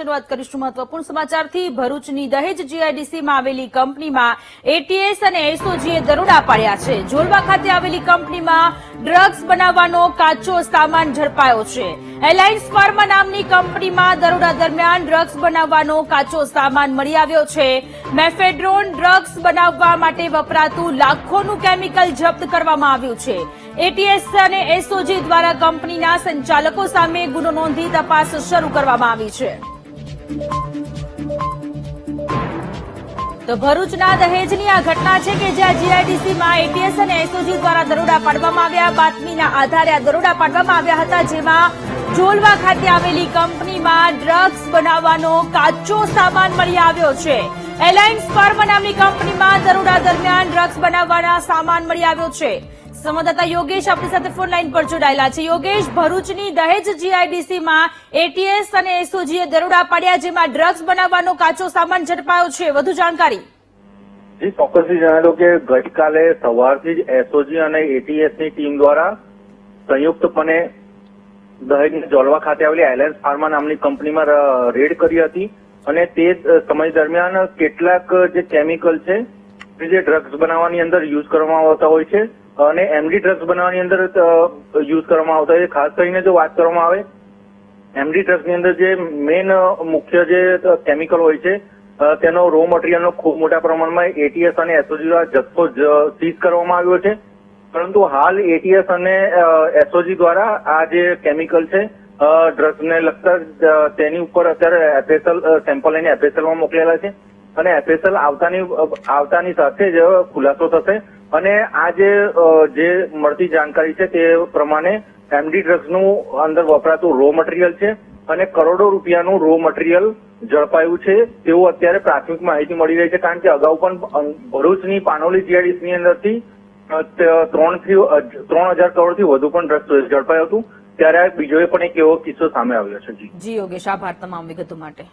શરૂઆત કરીશું મહત્વપૂર્ણ સમાચારથી. ભરૂચની દહેજ જીઆઈડીસીમાં આવેલી કંપનીમાં એટીએસ અને એસઓજીએ દરોડા પાડ્યા છે. જોલવા ખાતે આવેલી કંપનીમાં ડ્રગ્સ બનાવવાનો કાચો સામાન ઝડપાયો છે. એલાયન્સ ફાર્મા નામની કંપનીમાં દરોડા દરમિયાન ડ્રગ્સ બનાવવાનો કાચો સામાન મળી આવ્યો છે. મેફેડ્રોન ડ્રગ્સ બનાવવા માટે વપરાતું લાખોનું કેમિકલ જપ્ત કરવામાં આવ્યું છે. એટીએસ અને એસઓજી દ્વારા કંપનીના સંચાલકો સામે ગુનો નોંધી તપાસ શરૂ કરવામાં આવી છે. તો ભરૂચના દહેજની આ ઘટના છે કે જ્યાં જીઆઈડીસીમાં એટીએસ અને એસઓજી દ્વારા દરોડા પાડવામાં આવ્યા. બાતમીના આધારે આ દરોડા પાડવામાં આવ્યા હતા, જેમાં જોલવા ખાતે આવેલી કંપનીમાં ડ્રગ્સ બનાવવાનો કાચો સામાન મળી આવ્યો છે. એલાયન્સ ફાર્મા નામની કંપનીમાં દરોડા દરમિયાન ડ્રગ્સ બનાવવાના સામાન મળી આવ્યો છે. સંવાદદાતા યોગેશ આપણી સાથે ફોન લાઈન પર જોડાયેલા છે. યોગેશ, ભરૂચની દહેજ જીઆઈડીસીમાં એટીએસ અને એસઓજીએ દરોડા પાડ્યા જેમાં ડ્રગ્સ બનાવવાનો કાચો સામાન ઝડપાયો છે. વધુ જાણકારી. જી, ચોક્કસથી જણાવ્યું કે ગઈકાલે સવારથી જ એસઓજી અને એટીએસની ટીમ દ્વારા સંયુક્તપણે દહેજના જોલવા ખાતે આવેલી એલાયન્સ ફાર્મા નામની કંપનીમાં રેડ કરી હતી અને તે સમય દરમિયાન કેટલાક જે કેમિકલ છે, જે ડ્રગ્સ બનાવવાની અંદર યુઝ કરવામાં આવતા હોય છે અને એમડી ડ્રગ્સ બનાવવાની અંદર યુઝ કરવામાં આવતા હોય ખાસ કરીને જો વાત કરવામાં આવે એમડી ડ્રગ્સની અંદર જે મેઇન મુખ્ય જે કેમિકલ હોય છે તેનો રો મટીરિયલનો ખૂબ મોટા પ્રમાણમાં એટીએસ અને એસઓજી દ્વારા જથ્થો સીઝ કરવામાં આવ્યો છે. પરંતુ હાલ એટીએસ અને એસઓજી દ્વારા આ જે કેમિકલ છે ડ્રગ્સને લગતા તેની ઉપર અત્યારે એફએસએલ સેમ્પલ લઈને એફએસએલમાં મોકલેલા છે. અને એફએસએલ આવતાની આવતાની સાથે જ ખુલાસો થશે. અને આ જે મળતી જાણકારી છે તે પ્રમાણે એમડી ડ્રગ્સનું અંદર વપરાતું રો મટીરિયલ છે અને કરોડો રૂપિયાનું રો મટીરિયલ ઝડપાયું છે. તેવું અત્યારે પ્રાથમિક માહિતી મળી રહી છે કારણ કે અગાઉ પણ ભરૂચની પાનોલી જીઆઈડીસી અંદરથી ત્રણથી ત્રણ હજાર કરોડથી વધુ પણ ડ્રગ્સ ઝડપાયું હતું. ત્યારે બીજો પણ એક એવો કિસ્સો સામે આવ્યો છે. જી યોગેશ, આભાર તમામ વિગતો માટે.